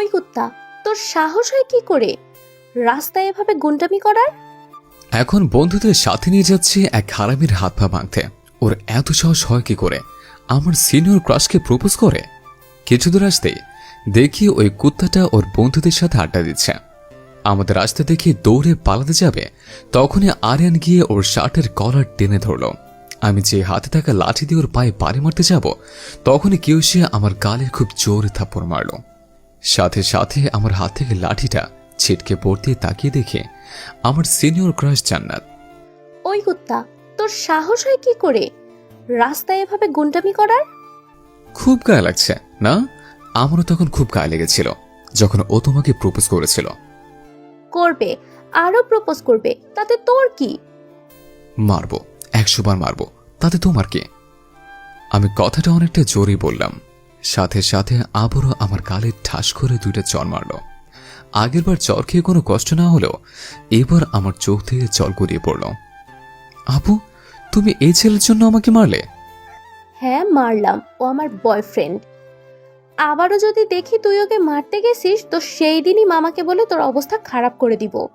ওই কুত্তা, তোর সাহস হয় কি করে? রাস্তায় এভাবে গুন্ডামি করার? এখন বন্ধুদের সাথে নিয়ে যাচ্ছে এক হারামির হাত পা ভাঙতে ওর এত সাহস হয় কি করে? আমার সিনিয়র ক্রাশকে প্রপোজ করে? কিছু দূর আসতেই দেখি ওই কুত্তাটা ওর বন্ধুদের সাথে আড্ডা দিচ্ছে। আমাদের আসতে দেখি দৌড়ে পালাতে যাবে। তখনই আরিয়ান গিয়ে ওর শার্টের কলার টেনে ধরলো। আমি যে হাতে থাকা লাঠি দিয়ে ওর পায়ে পাড়ি মারতে যাব, তখনই কেউ সে আমার গালে খুব জোরে থাপ্পড় মারল। সাথে সাথে আমার হাত থেকে লাঠিটা ছিটকে পড়তে তাকিয়ে দেখে আমার সিনিয়র ক্রাশ জান্নাত। ওই কুত্তা তোর সাহস হয় কি করে? রাস্তায় এভাবে গুন্ডামি করার? খুব গায়ে লাগছে না? আমারও তখন খুব গায়ে লেগেছিল যখন ও তোমাকে প্রপোজ করেছিল। করবে আরও প্রপোজ করবে তাতে তোর কি? মারবো একশো বার মারবো তাতে তোমার কি? আমি কথাটা অনেকটা জোরে বললাম। সাথে সাথে আবারও আমার গালে ঠাস করে দুইটা চর মারল। আগেরবার চর খেয়ে কোনো কষ্ট না হলেও এবার আমার চোখ থেকে জল গড়িয়ে পড়ল। আপু তুমি এই ছেলের জন্য আমাকে মারলে? হ্যাঁ মারলাম। ও আমার বয়ফ্রেন্ড আবারও যদি দেখি তুই ওকে মারতে গেছিস তো সেই দিনই মামাকে বলে তোর অবস্থা খারাপ করে দিব।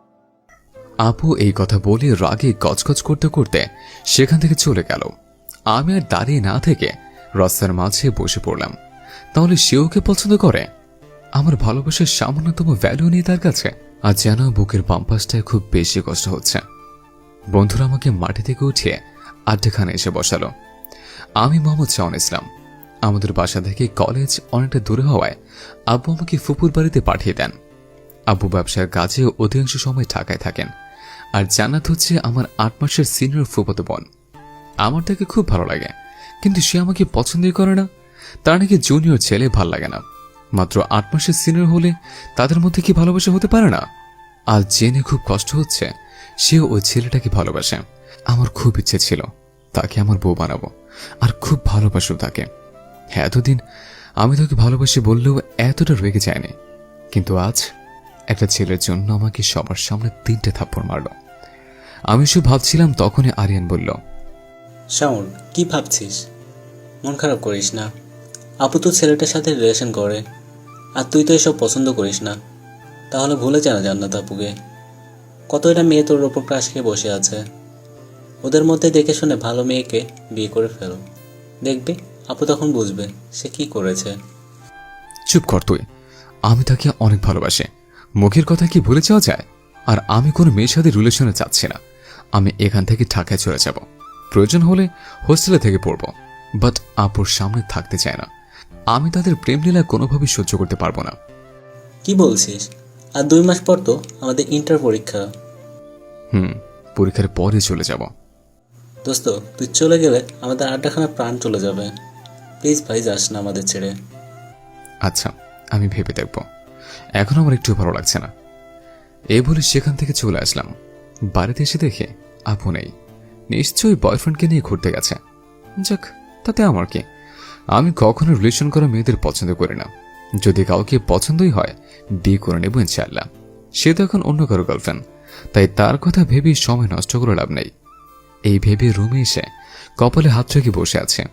আপু এই কথা বলে রাগে গজগজ করতে করতে সেখান থেকে চলে গেল। আমি আর দাঁড়িয়ে না থেকে রাস্তার মাঝে বসে পড়লাম। তাহলে সে ওকে পছন্দ করে? আমার ভালোবাসার সামান্যতম ভ্যালু নেই তার কাছে। আর যেন বুকের পাম্পাসটায় খুব বেশি কষ্ট হচ্ছে। বন্ধুরা আমাকে মাটি থেকে উঠিয়ে আড্ডাখানে এসে বসালো। আমি মোহাম্মদ শাহন ইসলাম। আমাদের বাসা থেকে কলেজ অনেকটা দূরে হওয়ায় আব্বু আমাকে ফুপুর বাড়িতে পাঠিয়ে দেন। আব্বু ব্যবসার কাজে অধিকাংশ সময় ঢাকায় থাকেন। আর জান্নাত হচ্ছে আমার আট মাসের সিনিয়র ফুফাতো বোন। আমার তাকে খুব ভালো লাগে। কিন্তু সে আমাকে পছন্দই করে না। তার নাকি জুনিয়র ছেলে ভালো লাগে না। মাত্র আট মাসের সিনিয়র হলে তাদের মধ্যে কি ভালোবাসা হতে পারে না? আজ জেনে খুব কষ্ট হচ্ছে সে ওই ছেলেটাকে ভালোবাসে। আমার খুব ইচ্ছে ছিল তাকে আমার বউ বানাবো, আর খুব ভালোবাসো তাকে। এতদিন আমি তাকে ভালোবাসি বললেও এতটা রেগে যায়নি। কিন্তু আজ একটা ছেলের জন্য আমাকে সবার সামনে তিনটে থাপ্পড় মারল। আমি শুধু ভাবছিলাম তখনই আরিয়ান বলল, শাওন, কি ভাবছিস? মন খারাপ করিস না। আপু তো ছেলেটার সাথে রিলেশন করে। আর তুই তো এসব পছন্দ করিস না। তাহলে ভুলে যা না জান্নাত আপুকে। কত এটা মেয়ে তোর ওপর ক্রাশ খেয়ে বসে আছে। ওদের মধ্যে দেখে শুনে ভালো মেয়েকে বিয়ে করে ফেলো। দেখবি, আপু তখন বুঝবে সে কি করেছে। চুপ কর তুই। আমি তাকে অনেক ভালোবাসি। মুখের কথা কি ভুলে যাওয়া যায়? আর আমি কোনো মেয়ের সাথে রিলেশনে যাচ্ছি না। আমি এখান থেকে ঢাকায় চলে যাব। প্রয়োজন হলে হোস্টেলে থেকে পড়ব। বাট আপুর সামনে থাকতে চায় না। আমি তাদের প্রেম লীলা কোনোভাবেই সহ্য করতে পারব না। কি বলছিস? আর দুই মাস পর তো আমাদের ইন্টার পরীক্ষা। হুম পরীক্ষার পরে চলে যাব। দোস্ত তুই চলে গেলে আমাদের আড্ডাখানা প্রাণ চলে যাবে। প্লিজ ভাই যাস না আমাদের ছেড়ে। আচ্ছা আমি ভেবে দেখব। এখন আমার একটু ভালো লাগছে না। এই বলে সেখান থেকে চলে আসলাম। বাড়িতে এসে দেখে আপু নেই। নিশ্চয়ই বয়ফ্রেন্ডকে নিয়ে ঘুরতে গেছে। যাক তাতে আমার কি? আমি কখনো রিলেশন করা মেয়েদের পছন্দ করি না। যদি কাউকে পছন্দই হয়, বিয়ে করে নেব ইনশাল্লাহ সে তো এখন অন্য কারও গার্লফ্রেন্ড তাই তার কথা ভেবে সময় নষ্ট করে লাভ নেই। এই ভেবে রুমে এসে কপালে হাত রেখে বসে আছে।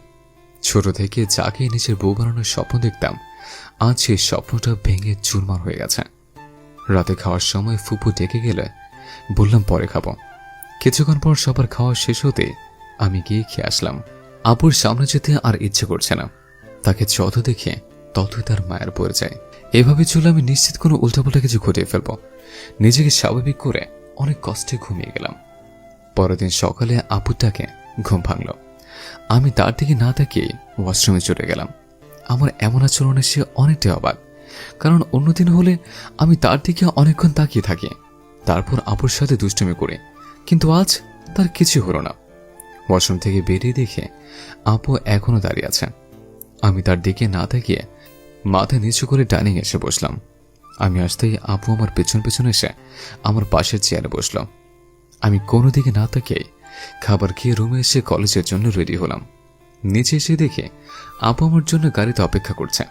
ছোট থেকে যাকে নিজের বউ বানানোর স্বপ্ন দেখতাম, আজ সেই স্বপ্নটা ভেঙে চুরমার হয়ে গেছে। রাতে খাওয়ার সময় ফুপু ডেকে গেলে বললাম, পরে খাব। কিছুক্ষণ পর সবার খাওয়া শেষ হতে আমি গিয়ে খেয়ে আসলাম। আপুর সামনে যেতে আর ইচ্ছে করছে না। তাকে যত দেখে ততই তার মায়ের পড়ে যায়। এভাবে চলে আমি নিশ্চিত কোনো উল্টাপাল্টা কিছু ঘটিয়ে ফেলব। নিজেকে স্বাভাবিক করে অনেক কষ্টে ঘুমিয়ে গেলাম। পরের দিন সকালে আপুরটাকে ঘুম ভাঙল। আমি তার দিকে না তাকিয়ে ওয়াশরুমে চলে গেলাম। আমার এমন আচরণে সে অনেকটাই অবাক। কারণ অন্যদিন হলে আমি তার দিকে অনেকক্ষণ তাকিয়ে থাকি। তারপর আপুর সাথে দুষ্টুমি করে। কিন্তু আজ তার কিছু হলো না। ওয়াশরুম থেকে বেরিয়ে দেখে আপু এখনও দাঁড়িয়ে আছে আমি তার দিকে না তাকিয়ে মাথা নিচু করে ডাইনিং এসে বসলাম। আমি আসতেই আপু আমার পেছন পেছন এসে আমার পাশের চেয়ারে বসল। আমি কোনো দিকে না তাকিয়ে খাবার খেয়ে রুমে এসে কলেজের জন্য রেডি হলাম। নিচে এসে দেখে আপু আমার জন্য গাড়িতে অপেক্ষা করছে।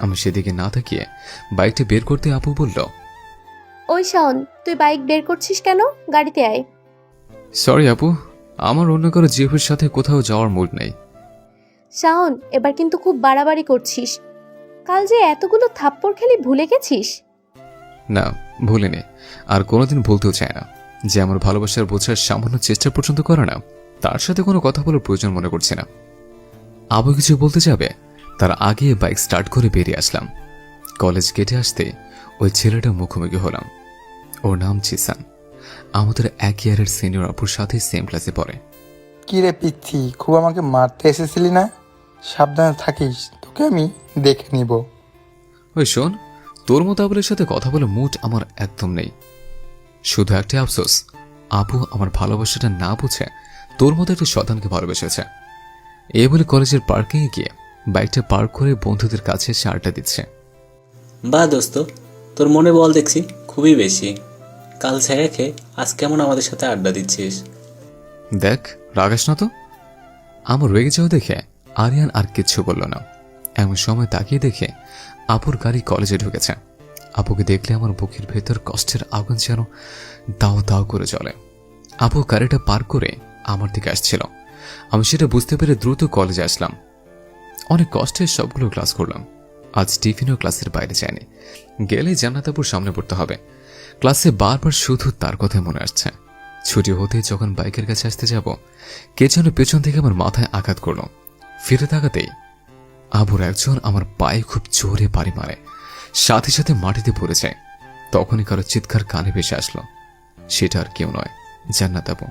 আমি সেদিকে না তাকিয়ে বাইকটা বের করতে আপু বলল ওই শাওন তুই বাইক বের করছিস কেন? গাড়িতে আয়। সরি আপু আমার অন্য কারও জিএফের সাথে কোথাও যাওয়ার মুড নেই। শাওন এবার কিন্তু খুব বাড়াবাড়ি করছিস। কাল যে এতগুলো থাপ্পড় খেলি ভুলে গেছিস? না ভুলিনি। আর কোনোদিন ভুলতেও চায় না। যে আমার ভালোবাসার বোঝার সামান্য চেষ্টা পর্যন্ত করে না তার সাথে কোনো কথা বলার প্রয়োজন মনে করছি না। আবু কিছু বলতে যাবে? তার আগে বাইক স্টার্ট করে বেরিয়ে আসলাম। কলেজ গেটে আসতে ওই ছেলেটা মুখোমুখি হলাম। ওর নাম চিসান আমাদের এক ইয়ারের সিনিয়র আপুর সাথে সেম ক্লাসে পড়ে। কি রে পিচ্ছি খুব আমাকে মারতে এসেছিলি না? সাবধানে থাকিস তোকে আমি দেখে নিব। ওই শোন তোর মতো আবুলের সাথে কথা বলে মুড আমার একদম নেই। শুধু একটা আফসোস আপু আমার ভালোবাসাটা না বুঝে তোর মতো একটা শতানকে ভালোবেসেছে। এ বলে কলেজের পার্কিংয়ে গিয়ে বাইকটা পার্ক করে বন্ধুদের কাছে সে আড্ডা দিচ্ছে। বা দোস্ত তোর মনে বল দেখছি খুবই বেশি। কাল ছেড়ে খেয়ে আজ কেমন আমাদের সাথে আড্ডা দিচ্ছিস? দেখ, রাগাস না তো। আমার রেগে যাওয়া দেখে। আরিয়ান আর কিচ্ছু বলল না। এমন সময় তাকিয়ে দেখে আপুর গাড়ি কলেজে ঢুকেছে। আপুকে দেখলে আমার বুকের ভেতর কষ্টের আগুন যেন দাও দাও করে চলে আপু গাড়িটা পার করে আমার দিকে আসছিল। আমি সেটা বুঝতে পেরে দ্রুত কলেজে আসলাম। অনেক কষ্টে সবগুলো ক্লাস করলাম। আজ টিফিনও ক্লাসের বাইরে যায়নি। গেলে জান্নাতাপুর সামনে পড়তে হবে। ক্লাসে বারবার শুধু তার কথাই মনে আসছে। ছুটি হতে যখন বাইকের কাছে আসতে যাব, কে যেন পেছন থেকে আমার মাথায় আঘাত করল। ফিরে তাকাতেই আবুর একজন আমার পায়ে খুব জোরে বাড়ি মারে, সাথে সাথে মাটিতে পড়ে যায়। তখনই কারও চিৎকার কানে ভেসে আসলো। সেটা আর কেউ নয়, জান্নাত আপু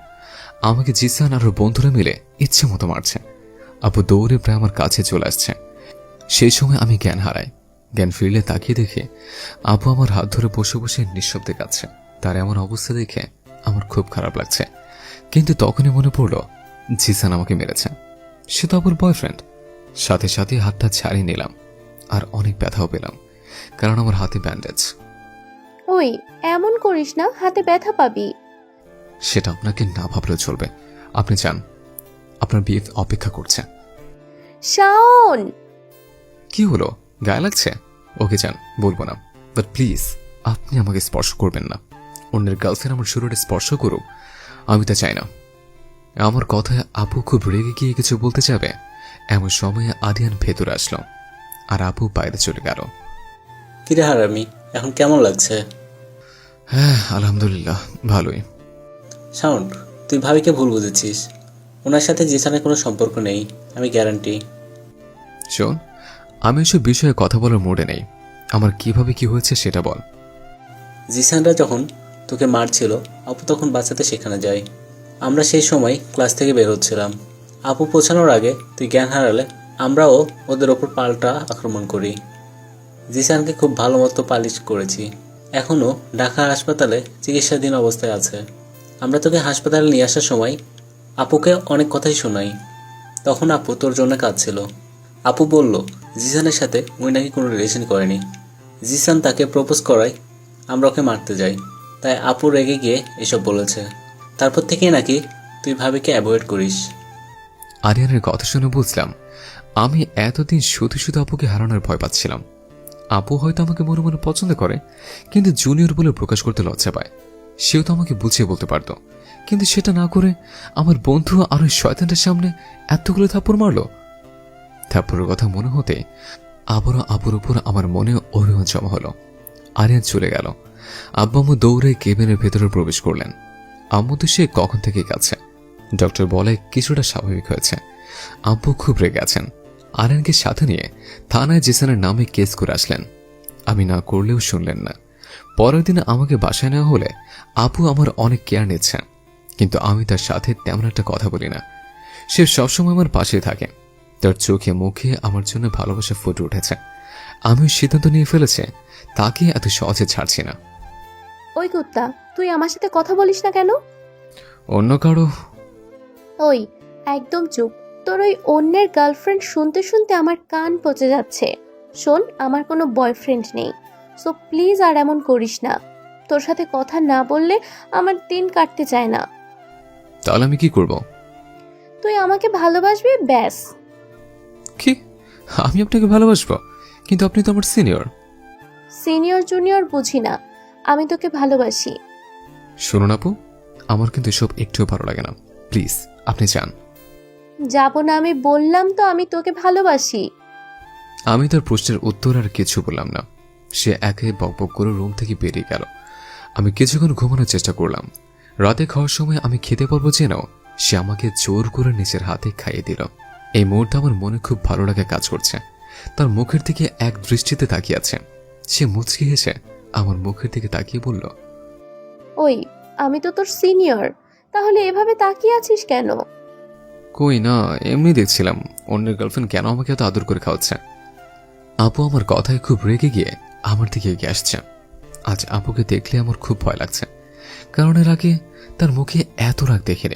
আমাকে জিসান আর বন্ধুরা মিলে ইচ্ছে মতো মারছে। আপু দৌড়ে প্রায় আমার কাছে চলে আসছে। সেই সময় আমি জ্ঞান হারাই। জ্ঞান ফিরলে তাকিয়ে দেখে আপু আমার হাত ধরে বসে বসে নিঃশব্দে কাঁদছে তার এমন অবস্থা দেখে আমার খুব খারাপ লাগছে। কিন্তু তখনই মনে পড়ল জিসান আমাকে মেরেছে। সে তো আপুর বয়ফ্রেন্ড সাথে সাথে হাতটা ছাড়িয়ে নিলাম আর অনেক ব্যথাও পেলাম কারণ আমার হাতে ব্যান্ডেজ ওই এমন করিস না হাতে ব্যথা পাবি। সেটা আপনাকে না ভাবলেও চলবে। আপনি চান আপনার বিয়ে অপেক্ষা করছে। শাওন! কি হলো? গায়ে লাগছে? ওকে যান বলব না। বাট প্লিজ আপনি আমাকে স্পর্শ করবেন না। অন্যের গার্লফ্রেন্ড আমার শরীরে স্পর্শ করুক আমি তা চাই না। আমার কথায় আপু খুব রেগে গিয়ে কিছু বলতে যাবে? এমন সময়ে আদিয়ান ভেতরে আসলো আর আপু বাইরে চলে গেল। কিরে হারামি এখন কেমন লাগছে? হ্যাঁ আলহামদুলিল্লাহ ভালোই। সাউন্ড তুই ভাবিকে ভুল বুঝেছিস। ওনার সাথে জিসানের কোনো সম্পর্ক নেই আমি গ্যারান্টি শোন আমি এসব বিষয়ে কথা বলার মোড়ে নেই। আমার কীভাবে কি হয়েছে সেটা বল। জিসানরা যখন তোকে মারছিল, আপু তখন বাঁচাতে সেখানে যায়। আমরা সেই সময় ক্লাস থেকে বের হচ্ছিলাম। আপু পৌঁছানোর আগে তুই জ্ঞান হারালে আমরাও ওদের ওপর পাল্টা আক্রমণ করি। জিসানকে খুব ভালো মতো পালিশ করেছি। এখনও ঢাকা হাসপাতালে চিকিৎসাধীন অবস্থায় আছে। আমরা তোকে হাসপাতালে নিয়ে আসার সময় আপুকে অনেক কথাই শোনাই। তখন আপু তোর জন্য কাঁদছিল। আপু বলল জিসানের সাথে ওই নাকি কোনো রিলেশন করেনি। জিসান তাকে প্রপোজ করায়, আমরা ওকে মারতে যাই। তাই আপু রেগে গিয়ে এসব বলেছে। তারপর থেকেই নাকি তুই ভাবিকে অ্যাভয়েড করিস। আরিয়ানের কথা শুনে বুঝলাম, আমি এতদিন শুধু শুধু আপুকে হারানোর ভয় পাচ্ছিলাম। আপু হয়তো আমাকে মনে মনে পছন্দ করে, কিন্তু জুনিয়র বলে প্রকাশ করতে লজ্জা পায়। সেও তো আমাকে বুঝিয়ে বলতে পারতো। কিন্তু সেটা না করে আমার বন্ধু আর ওই শয়তানটার সামনে এতগুলো থাপ্পড় মারলো? থাপ্পড়ের কথা মনে হতে আবারও আপুর উপর আমার মনে অভিমান জমা হলো। আরিয়ান চলে গেল। আব্বু আম্মু দৌড়ে কেবিনের ভেতরে প্রবেশ করলেন। আম্মু তো সে কখন থেকে গেছে ডক্টর বলে কিছুটা স্বাভাবিক হয়েছে। আব্বু খুব রেগে আছেন আরিয়ানকে সাথে নিয়ে থানায় জেসানের নামে কেস করে আসলেন। আমি না করলেও শুনলেন না। পরের দিন আমাকে বাসায় নেওয়া হলে আপু আমার অনেক কেয়ার নিচ্ছে কিন্তু আমি তার সাথে তেমন একটা কথা বলি না। সে সবসময় আমার পাশে থাকে। তার চোখে মুখে আমার জন্য ভালোবাসা ফুটে উঠেছে। আমিও সিদ্ধান্ত নিয়ে ফেলেছে তাকে এত সহজে ছাড়ছি না। ওই কুত্তা তুই আমার সাথে কথা বলিস না কেন? অন্য কারও? ওই একদম চুপ। তোর ওই অন্যের গার্লফ্রেন্ড শুনতে শুনতে আমার কান পচে যাচ্ছে। শোন আমার কোনো বয়ফ্রেন্ড নেই। সো প্লিজ আর এমন করিস না। তোর সাথে কথা না বললে আমার দিন কাটতে চায় না। তাহলে আমি কি করব? তুই আমাকে ভালোবাসবি? ব্যাস। কি আমি আপনাকে ভালোবাসবো কিন্তু আপনি তো আমার সিনিয়র। সিনিয়র জুনিয়র বুঝি না। আমি তোকে ভালোবাসি। শুনুন আপু আমার কিন্তু এসব একটুও ভালো লাগে না। প্লিজ আপনি যান। যাব না আমি বললাম তো আমি তোকে ভালোবাসি। আমি তার প্রশ্নের উত্তর আর কিছু বললাম না। সে একে বকবক করে রুম থেকে বেরিয়ে গেল। আমি কিছুক্ষণ ঘুমানোর চেষ্টা করলাম। রাতে খাওয়ার সময় আমি খেতে পারব যেন সে আমাকে জোর করে নিজের হাতে খাইয়ে দিল। এই মুহূর্তে আমার মনে খুব ভালো লাগে কাজ করছে। তার মুখের দিকে এক দৃষ্টিতে তাকিয়ে আছে। সে মুচকি হেসে আমার মুখের দিকে তাকিয়ে বলল ওই আমি তো তোর সিনিয়র। তাহলে এভাবে তাকিয়ে আছিস কেন? কই না এমনি দেখছিলাম। অন্যের গার্লফ্রেন্ড কেন আমাকে এত আদর করে খাওয়াচ্ছে? আপু আমার কথায় খুব রেগে গিয়ে আমার দিকে এগিয়ে আসছে। আজ আপুকে দেখলে আমার খুব ভয় লাগছে। কারণ এর আগে তার মুখে এত রাগ দেখিনি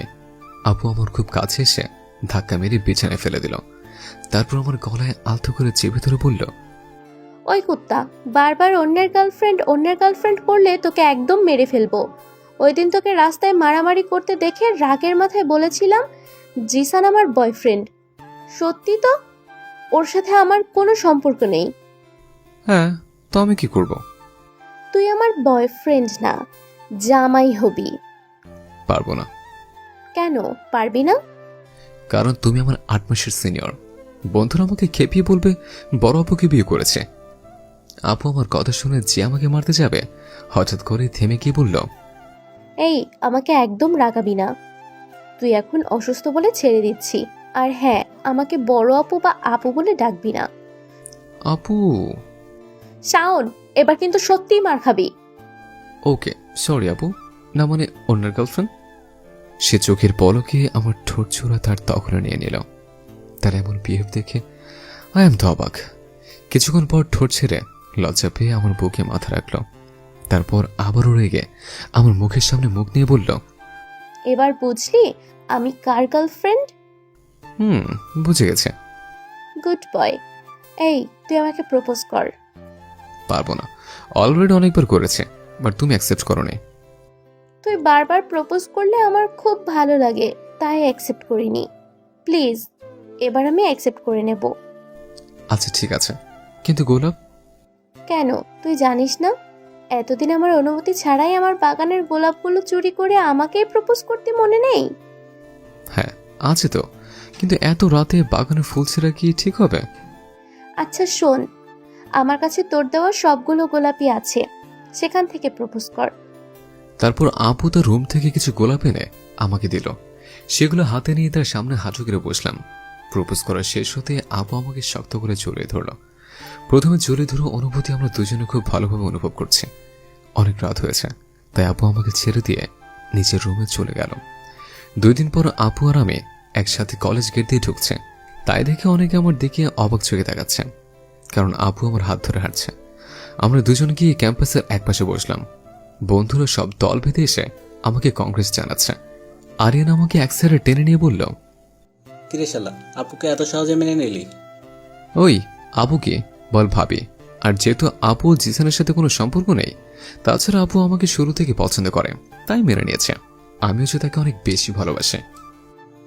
আপু আমার খুব কাছে এসে ধাক্কা মেরে বিছানায় ফেলে দিল। তারপর আমার গলায় আলতো করে চেপে ধরে বলল ওই কুত্তা বারবার অন্যের গার্লফ্রেন্ড অন্যের গার্লফ্রেন্ড করলে তোকে একদম মেরে ফেলব। ওই দিন তোকে রাস্তায় মারামারি করতে দেখে রাগের মাথায় বলেছিলাম জিসান আমার বয়ফ্রেন্ড। সত্যি তো? ওর সাথে আমার কোনো সম্পর্ক নেই। হ্যাঁ তো আমি কি করব? তুই আমার বয়ফ্রেন্ড না জামাই হবি। পারব না। কেন পারবি না? কারণ তুমি আমার আট মাসের সিনিয়র। বন্ধুরা আমাকে খেপিয়ে বলবে বড় আপুকে বিয়ে করেছে। আপু আমার কথা শুনে যে আমাকে মারতে যাবে হঠাৎ করে থেমে গিয়ে বলল এই আমাকে একদম রাগাবি না। তুই এখন অসুস্থ বলে ছেড়ে দিচ্ছি। আর হ্যাঁ আমাকে বড় আপু বা আপু বলে ডাকবি না। আপু। শাওন এবার কিন্তু সত্যিই মার খাবি। ওকে সরি আপু। না মানে অন্যের গার্লফ্রেন্ড সে চোখের পলকে আমার ঠোঁট ছোড়া তার তখন নিয়ে নিল। তার এমন বিহেভ দেখে আই এম তো অবাক। কিছুক্ষণ পর ঠোঁট ছেড়ে লজ্জা পেয়ে আমার বুকে মাথা রাখল। তারপর আবারও রেগে আমার মুখের সামনে মুখ নিয়ে বলল এবার বুঝলি আমি কার গার্লফ্রেন্ড? হুম বুঝে গেছে। Good boy. এই তুই আমাকে প্রপোজ কর। পারব না। অলরেডি অনেকবার করেছে বাট তুমি অ্যাকসেপ্ট করো নি তুই বারবার প্রপোজ করলে আমার খুব ভালো লাগে তাই অ্যাকসেপ্ট করিনি। প্লিজ এবার আমি অ্যাকসেপ্ট করে নেব। আচ্ছা ঠিক আছে। কিন্তু গোলাপ? কেন? তুই জানিস না? এতদিন আমার অনুমতি ছাড়াই আমার বাগানের গোলাপগুলো চুরি করে আমাকেই প্রপোজ করতে মনে নেই? হ্যাঁ আছে তো। কিন্তু এত রাতে বাগানে ফুল ছেঁড়া কি ঠিক হবে? আচ্ছা শোন। আমার কাছে তোর দেওয়া সবগুলো গোলাপই আছে। সেখান থেকে প্রপোজ কর। তারপর আপু তার রুম থেকে কিছু গোলাপ এনে আমাকে দিল। সেগুলো হাতে নিয়ে তার সামনে হাঁটু করে বসলাম। প্রপোজ করা শেষ হতে আপু আমাকে শক্ত করে জড়িয়ে ধরল। প্রথমে জড়িয়ে ধরো অনুভূতি আমরা দুজনে খুব ভালোভাবে অনুভব করছি। অনেক রাত হয়েছে, তাই আপু আমাকে ছেড়ে দিয়ে নিজের রুমে চলে গেল। দুই দিন পর আপু আর আমি একসাথে কলেজ গেট দিয়ে ঢুকছে। তাই দেখে অনেকে আমার দিকে অবাক চোখে তাকাচ্ছে, কারণ আপু আমার হাত ধরে হাঁটছে। আমরা দুজন গিয়ে ক্যাম্পাসের একপাশে বসলাম। বন্ধুরা সব দল বেঁধে এসে আমাকে কংগ্রেস জানাচ্ছে। আরিয়ান আমাকে এক সাইডে টেনে নিয়ে বলল কিরে শালা আপুকে এত সহজে মেনে নিলি? ওই আবুকে বল ভাবি। আর যেহেতু আপু জিসানের সাথে কোনো সম্পর্ক নেই তাছাড়া আপু আমাকে শুরু থেকে পছন্দ করে তাই মেনে নিয়েছে। আমিও যে তাকে অনেক বেশি ভালোবাসে।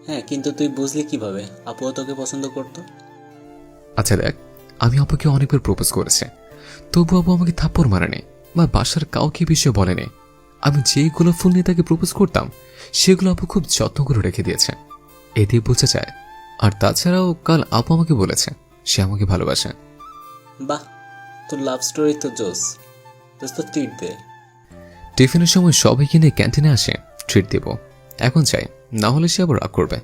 হ্যাঁ কিন্তু তুই বুঝলি কীভাবে? আপুও তোকে পছন্দ করতো? আচ্ছা দেখ আমি আপুকে অনেকবার প্রপোজ করেছে। তবু আপু আমাকে থাপ্পড় মারেনি। বা বাসার কাউকে বিষয়ে বলেনি। আমি যেই গোলাপ ফুল নিয়ে তাকে প্রপোজ করতাম সেগুলো আপু খুব যত্ন করে রেখে দিয়েছে। এতে বোঝা যায়। আর তাছাড়াও কাল আপু আমাকে বলেছে সে আমাকে ভালোবাসে। বাহ তোর লাভ স্টোরি তো জোস। দোস্ত ট্রিট দে। টিফিনের সময় সবাইকে কিনে ক্যান্টিনে আসে ট্রিট দেব। এখন চাই না হলে সে আবার রাগ করবে।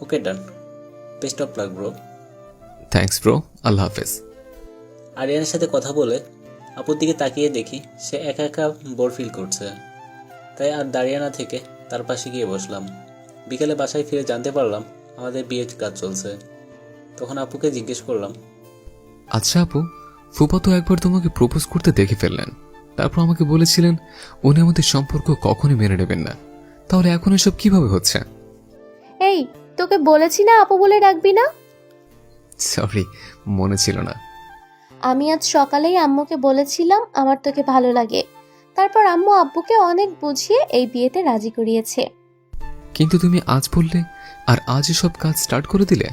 Okay done best of luck bro thanks bro আল্লাহ হাফেজ। আরিয়ানের সাথে কথা বলে আপুর দিকে তাকিয়ে দেখি সে একা একা বোর ফিল করছে। তাই আর দাঁড়িয়ে না থেকে তার পাশে গিয়ে বসলাম। বিকেলে বাসায় ফিরে জানতে পারলাম আমাদের বিয়ের কাজ চলছে। তখন আপুকে জিজ্ঞেস করলাম আচ্ছা আপু ফুপা তো একবার তোমাকে প্রপোজ করতে দেখে ফেললেন। তারপর আমাকে বলেছিলেন উনি আমাদের সম্পর্ক কখনই মেনে নেবেন না। তাহলে এখন এসব কীভাবে হচ্ছে? এই তোকে বলেছি না আপু বলে ডাকবি না? সরি মনে ছিল না। আমি আজ সকালেই আম্মুকে বলেছিলাম আমার তোকে ভালো লাগে। তারপর আম্মু আব্বুকে অনেক বুঝিয়ে এই বিয়েতে রাজি করিয়েছে। কিন্তু তুমি আজ বললে আর আজ সব কাজ স্টার্ট করে দিলে?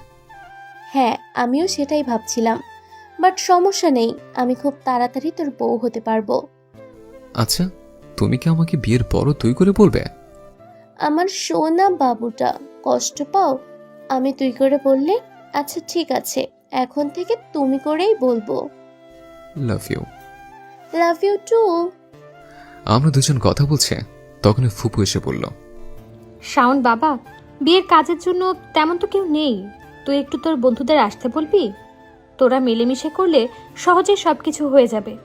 হ্যাঁ আমিও সেটাই ভাবছিলাম। বাট সমস্যা নেই আমি খুব তাড়াতাড়ি তোর বউ হতে পারব। আচ্ছা তুমি কি আমাকে বিয়ের বড় তুই করে বলবে? আমার সোনা বাবুটা কষ্ট পাও? আমি তুই করে বললে আচ্ছা ঠিক আছে। এখন থেকে তুমি করেই বলব। Love you love you too আমরা দুজন কথা বলছে তখন ফুপু এসে বলল শাওন বাবা বিয়ের কাজের জন্য তেমন তো কেউ নেই। তুই একটু তোর বন্ধুদের আসতে বলবি? তোরা মিলেমিশে করলে সহজে সবকিছু হয়ে যাবে।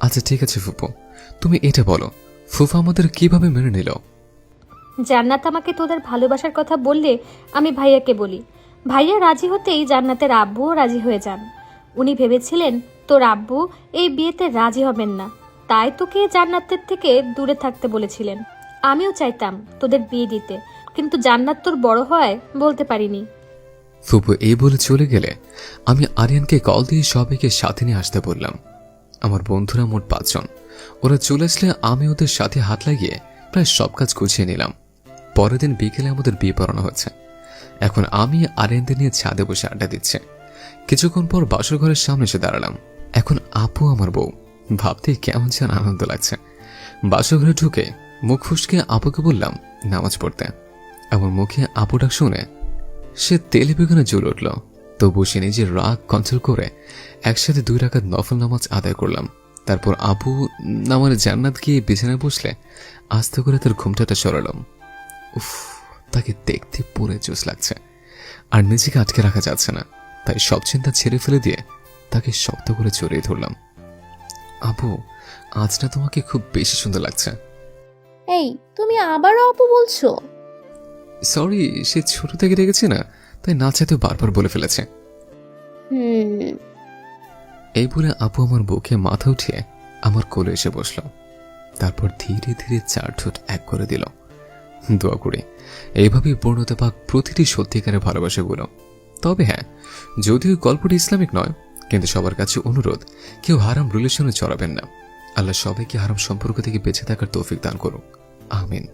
আচ্ছা ঠিক আছে ফুপু। তুমি এটা বলো ফুফা আমাদের কীভাবে মেনে নিল? জান্নাত আমাকে তোদের ভালোবাসার কথা বললে আমি ভাইয়াকে বলি। ভাইয়া রাজি হতেই জান্নাতের আব্বুও রাজি হয়ে যান। উনি ভেবেছিলেন, তোর আব্বু এই বিয়েতে রাজি হবেন না। তাই তোকে জান্নাতের থেকে দূরে থাকতে বলেছিলেন। আমিও চাইতাম তোদের বিয়ে দিতে, কিন্তু জান্নাত তোর বড় হয় বলতে পারিনি। ফুপু এই বলে চলে গেলে, আমি আরিয়ানকে কল দিয়ে সবাইকে সাথে নিয়ে আসতে বললাম। আমার বন্ধুরা মোট পাঁচজন। ওরা চলে আসলে আমি ওদের সাথে হাত লাগিয়ে প্রায় সব কাজ গুছিয়ে নিলাম। পরের দিন বিকেলে আমাদের বিয়ে পড়ানো হচ্ছে। এখন আমি আরেন্দে নিয়ে ছাদে বসে আড্ডা দিচ্ছে। কিছুক্ষণ পর বাসর ঘরের সামনে এসে দাঁড়ালাম। এখন আপু আমার বউ। ভাবতে কেমন যেন আনন্দ লাগছে। বাসর ঘরে ঢুকে মুখ ফুসকে আপুকে বললাম, নামাজ পড়তে। আমার মুখে আপুটা শুনে সে তেলে বেগুনে জ্বলে উঠল। তবু সে নিজের রাগ কন্ট্রোল করে একসাথে দুই রাকাত নফল নামাজ আদায় করলাম। তারপর আবু নামার জান্নাত গিয়ে বিছানায় বসলে আস্তে করে তার ঘুমটাটা সরালাম। উফ তাকে দেখতে পুরে জোস লাগছে। আর নিজেকে আটকে রাখা যাচ্ছে না। তাই সব চিন্তা ছেড়ে ফেলে দিয়ে তাকে শক্ত করে জড়িয়ে ধরলাম। আবু আজ না তোমাকে খুব বেশি সুন্দর লাগছে। এই তুমি আবারও আপু বলছো? সরি সে ছোট থেকে রেগেছে না তাই না চাইতেও বারবার বলে ফেলেছে। হুম। এই বলে আপু আমার বুকে মাথা উঠিয়ে আমার কোলে এসে বসল। তারপর ধীরে ধীরে চার ঠোঁট এক করে দিল। দোয়া করি। এইভাবেই পূর্ণতা পাক প্রতিটি সত্যিকারের ভালোবাসাগুলো তবে হ্যাঁ যদিও গল্পটি ইসলামিক নয়, কিন্তু সবার কাছে অনুরোধ, কেউ হারাম রিলেশনে চড়াবেন না। আল্লাহ সবাইকে হারাম সম্পর্ক থেকে বেঁচে থাকার তৌফিক দান করুক। আমিন।